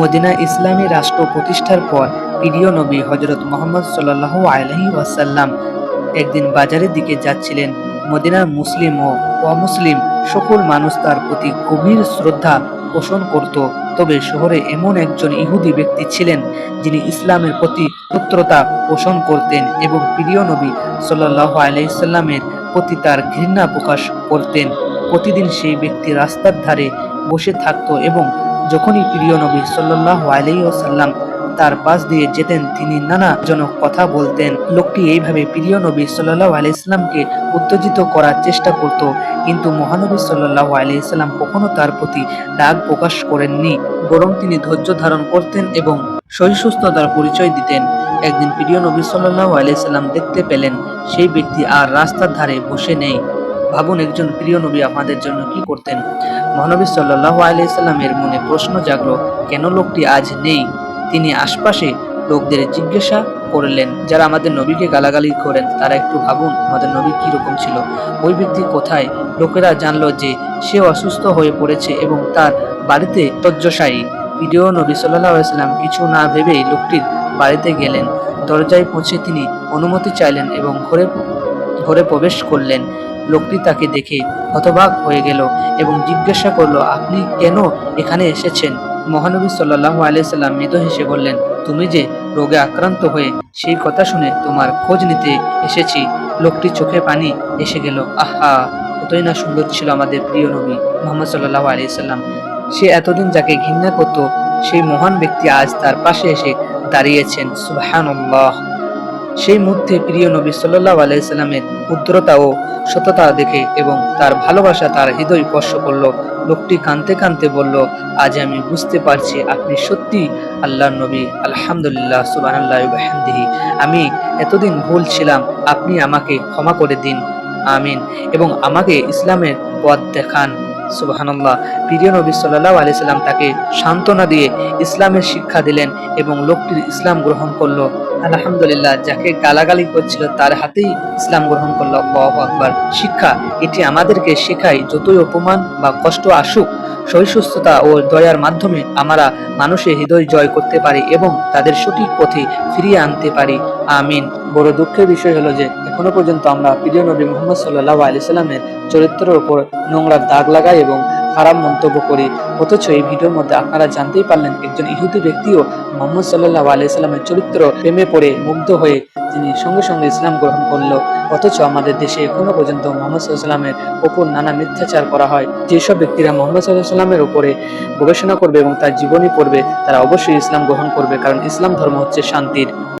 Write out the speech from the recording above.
Medina ইসলামী রাষ্ট্র প্রতিষ্ঠার পর প্রিয় নবী হজরত মোহাম্মদ সাল্লাহ আলহি ওয়াসাল্লাম একদিন বাজারের দিকে যাচ্ছিলেন। মদিনার মুসলিম ও অমুসলিম সকল মানুষ তার প্রতি গভীর শ্রদ্ধা পোষণ করত। তবে শহরে এমন একজন ইহুদি ব্যক্তি ছিলেন যিনি ইসলামের প্রতি পুত্রতা পোষণ করতেন এবং প্রিয় নবী সাল্লাহ আলাইসাল্লামের প্রতি তার ঘৃণা প্রকাশ করতেন। প্রতিদিন সেই ব্যক্তি রাস্তার ধারে বসে থাকতো এবং যখনই প্রিয় নবী সাল্লাহ আলাইসাল্লাম তার পাশ দিয়ে যেতেন, তিনি নানা জনক কথা বলতেন। লোকটি এইভাবে প্রিয় নবী সাল্লাহ আলাইসাল্লামকে উত্তেজিত করার চেষ্টা করত, কিন্তু মহানবী সাল্লাহ আলাইসাল্লাম কখনো তার প্রতি রাগ প্রকাশ করেননি, বরং তিনি ধৈর্য ধারণ করতেন এবং সহিষ্ণুতার পরিচয় দিতেন। একদিন প্রিয় নবী সাল্লাহ আলাইসাল্লাম দেখতে পেলেন, সেই ব্যক্তি আর রাস্তার ধারে বসে নেই। ভাবুন একজন প্রিয় নবী আমাদের জন্য কি করতেন? মহানবী সাল্লাহ আলাইসাল্লামের মনে প্রশ্ন জাগলো, কেন লোকটি আজ নেই? তিনি আশপাশে লোকদের জিজ্ঞাসা করলেন, যারা আমাদের নবীকে গালাগালি করেন, তারা একটু ভাবুন আমাদের নবী কি রকম ছিল? ওই ব্যক্তি কোথায়? লোকেরা জানলো যে সে অসুস্থ হয়ে পড়েছে এবং তার বাড়িতে তজ্জশায়ী প্রিয় নবী সাল্লাহ আলাইসাল্লাম কিছু না ভেবেই লোকটির বাড়িতে গেলেন। দরজায় পৌঁছে তিনি অনুমতি চাইলেন এবং ঘরে ঘরে প্রবেশ করলেন। লোকটি তাকে দেখে হতবাক হয়ে গেল এবং জিজ্ঞাসা করল, আপনি কেন এখানে এসেছেন? মহানবী সাল্লাহ আলাইসাল্লাম মৃদ হেসে বললেন, তুমি যে রোগে আক্রান্ত হয়ে সেই কথা শুনে তোমার খোঁজ নিতে এসেছি। লোকটি চোখে পানি এসে গেল, আহা, কতই না সুন্দর ছিল আমাদের প্রিয় নবী মোহাম্মদ সাল্লাহ আলাইসাল্লাম সে এতদিন যাকে ঘৃণা করত, সেই মহান ব্যক্তি আজ তার পাশে এসে দাঁড়িয়েছেন। সুবহানাল্লাহ। সেই মুহূর্তে প্রিয় নবী সাল্লাহ আলাইসাল্লামের উদ্রতা ও সততা দেখে এবং তার ভালোবাসা তার হৃদয় স্পর্শ করল। লোকটি কাঁদতে কাঁদতে বলল, আজ আমি বুঝতে পারছি আপনি সত্যি আল্লাহ নবী। আলহামদুলিল্লাহ সুবাহ আমি এতদিন ভুল ছিলাম, আপনি আমাকে ক্ষমা করে দিন। আমিন। এবং আমাকে ইসলামের পথ দেখান। সুবাহান্লাহ প্রিয় নবী সাল্লাহ আলি সাল্লাম তাকে সান্ত্বনা দিয়ে ইসলামের শিক্ষা দিলেন এবং লোকটির ইসলাম গ্রহণ করল। আলহামদুলিল্লাহ, যাকে গালাগালি করছিল তার হাতেই ইসলাম গ্রহণ করল। আল্লাহু শিক্ষা, এটি আমাদেরকে শেখায় যতই অপমান বা কষ্ট আসুক, সহিষ্ণুতা ও দয়ার মাধ্যমে আমরা মানুষের হৃদয় জয় করতে পারি এবং তাদের সঠিক পথে ফিরিয়ে আনতে পারি। আমিন। বড় দুঃখের বিষয় হলো যে এখনও পর্যন্ত আমরা প্রিয় নবী মোহাম্মদ সাল্লাহ আলি সাল্লামের চরিত্রের উপর নোংরা দাগ লাগাই এবং খারাপ মন্তব্য করি। অথচ এই ভিডিওর মধ্যে আপনারা জানতেই পারলেন, একজন ইহুদি ব্যক্তিও মোহাম্মদ সাল্লাহ আলাইসাল্লামের চরিত্র প্রেমে পড়ে মুগ্ধ হয়ে তিনি সঙ্গে সঙ্গে ইসলাম গ্রহণ করল। অথচ আমাদের দেশে এখনও পর্যন্ত মোহাম্মদ সাল্লামের ওপর নানা মিথ্যাচার করা হয়। যেসব ব্যক্তিরা মোহাম্মদ সাল্লাহ সাল্লামের উপরে গবেষণা করবে এবং তার জীবনী পড়বে, তারা অবশ্যই ইসলাম গ্রহণ করবে, কারণ ইসলাম ধর্ম হচ্ছে শান্তির।